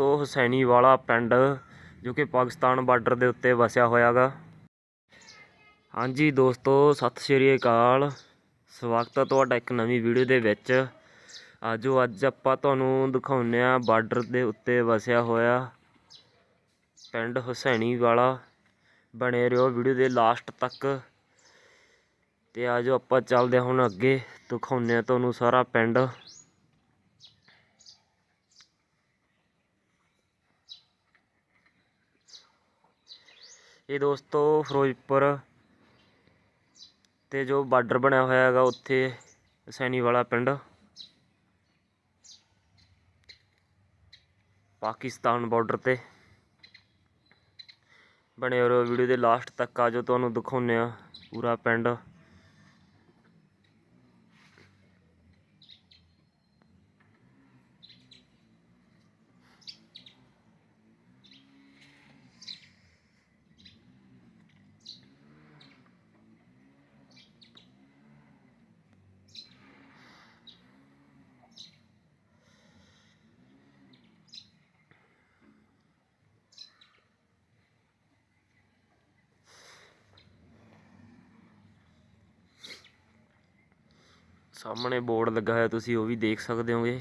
ਤੋਂ ਹੁਸੈਨੀ ਵਾਲਾ ਪਿੰਡ, ਜੋ ਕਿ ਪਾਕਿਸਤਾਨ ਬਾਰਡਰ ਦੇ ਉੱਤੇ ਵਸਿਆ ਹੋਇਆਗਾ। ਹਾਂਜੀ ਦੋਸਤੋ, ਸਤਿ ਸ਼੍ਰੀ ਅਕਾਲ। ਸਵਾਗਤ ਹੈ ਤੁਹਾਡਾ ਇੱਕ ਨਵੀਂ ਵੀਡੀਓ ਦੇ ਵਿੱਚ। ਆਜੋ ਅੱਜ ਆਪਾਂ ਤੁਹਾਨੂੰ ਦਿਖਾਉਂਦੇ ਆ ਬਾਰਡਰ ਦੇ ਉੱਤੇ ਵਸਿਆ ਹੋਇਆ ਪਿੰਡ ਹੁਸੈਨੀ ਵਾਲਾ ਬਣੇ ਰਹੋ ਵੀਡੀਓ ਦੇ ਲਾਸਟ ਤੱਕ। ਤੇ ਆਜੋ ਆਪਾਂ ਚੱਲਦੇ ਹਾਂ ਹੁਣ ਅੱਗੇ, ਦਿਖਾਉਂਦੇ ਆ ਤੁਹਾਨੂੰ ਸਾਰਾ ਪਿੰਡ। ਇਹ ਦੋਸਤੋ ਫਿਰੋਜ਼ਪੁਰ ਤੇ ਜੋ ਬਾਰਡਰ ਬਣਿਆ ਹੋਇਆ ਹੈਗਾ ਉੱਥੇ ਹੁਸੈਨੀ ਵਾਲਾ ਪਿੰਡ। ਪਾਕਿਸਤਾਨ ਬਾਰਡਰ ਤੇ। ਬਣੇ ਰਹੋ ਵੀਡੀਓ ਦੇ ਲਾਸਟ ਤੱਕ, ਆ ਜੋ ਤੁਹਾਨੂੰ ਦਿਖਾਉਂਦੇ ਆ ਪੂਰਾ ਪਿੰਡ। ਸਾਹਮਣੇ ਬੋਰਡ ਲੱਗਾ ਹੋਇਆ, ਤੁਸੀਂ ਉਹ ਵੀ ਦੇਖ ਸਕਦੇ ਹੋਗੇ।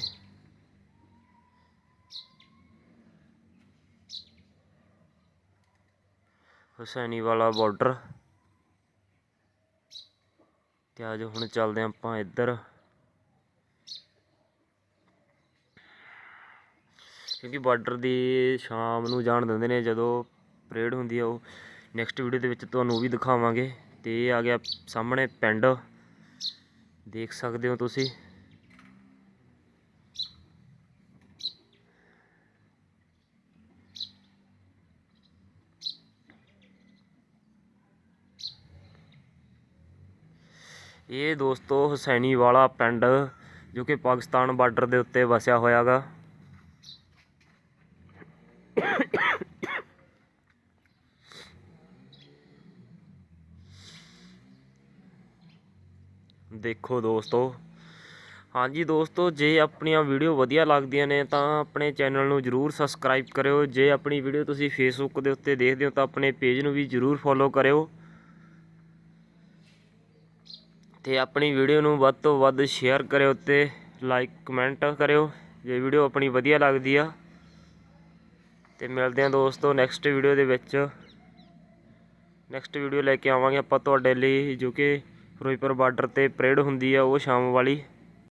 ਹੁਸੈਨੀ ਵਾਲਾ ਬਾਰਡਰ। ਤੇ ਆਜੋ ਹੁਣ ਚੱਲਦੇ ਹਾਂ ਆਪਾਂ ਇੱਧਰ। ਕਿਉਂਕਿ ਬਾਰਡਰ ਦੀ ਸ਼ਾਮ ਨੂੰ ਜਾਣ ਦਿੰਦੇ ਨੇ, ਜਦੋਂ ਪਰੇਡ ਹੁੰਦੀ ਆ ਉਹ। ਨੈਕਸਟ ਵੀਡੀਓ ਦੇ ਵਿੱਚ ਤੁਹਾਨੂੰ ਉਹ ਵੀ ਦਿਖਾਵਾਂਗੇ। ਤੇ ਇਹ ਆ ਗਿਆ ਸਾਹਮਣੇ ਪਿੰਡ। ਦੇਖ ਸਕਦੇ ਹੋ ਤੁਸੀਂ। ਇਹ ਦੋਸਤੋ ਹੁਸੈਨੀ ਵਾਲਾ ਪਿੰਡ, ਜੋ ਕਿ ਪਾਕਿਸਤਾਨ ਬਾਰਡਰ ਦੇ ਉੱਤੇ ਵਸਿਆ ਹੋਇਆਗਾ। ਦੇਖੋ ਦੋਸਤੋ। ਹਾਂਜੀ ਦੋਸਤੋ, ਜੇ ਆਪਣੀਆਂ ਵੀਡੀਓ ਵਧੀਆ ਲੱਗਦੀਆਂ ਨੇ ਤਾਂ ਆਪਣੇ ਚੈਨਲ ਨੂੰ ਜਰੂਰ ਸਬਸਕ੍ਰਾਈਬ ਕਰਿਓ। ਜੇ ਆਪਣੀ ਵੀਡੀਓ ਤੁਸੀਂ ਫੇਸਬੁੱਕ ਦੇ ਉੱਤੇ ਦੇਖਦੇ ਹੋ ਤਾਂ ਆਪਣੇ ਪੇਜ ਨੂੰ ਵੀ ਜਰੂਰ ਫੋਲੋ ਕਰਿਓ। ਤੇ ਆਪਣੀ ਵੀਡੀਓ ਨੂੰ ਵੱਧ ਤੋਂ ਵੱਧ ਸ਼ੇਅਰ ਕਰਿਓ ਤੇ ਲਾਈਕ, ਕਮੈਂਟ ਕਰਿਓ, ਜੇ ਵੀਡੀਓ ਆਪਣੀ ਵਧੀਆ ਲੱਗਦੀ ਆ। ਤੇ ਮਿਲਦੇ ਹਾਂ ਦੋਸਤੋ ਨੈਕਸਟ ਵੀਡੀਓ ਦੇ ਵਿੱਚ। ਨੈਕਸਟ ਵੀਡੀਓ ਲੈ ਕੇ ਆਵਾਂਗੇ ਆਪਾਂ ਤੁਹਾਡੇ ਲਈ, ਜੋ ਕਿ ਫਿਰੋਜ਼ਪੁਰ ਬਾਰਡਰ ਤੇ ਪਰੇਡ ਹੁੰਦੀ ਆ ਉਹ ਸ਼ਾਮ ਵਾਲੀ।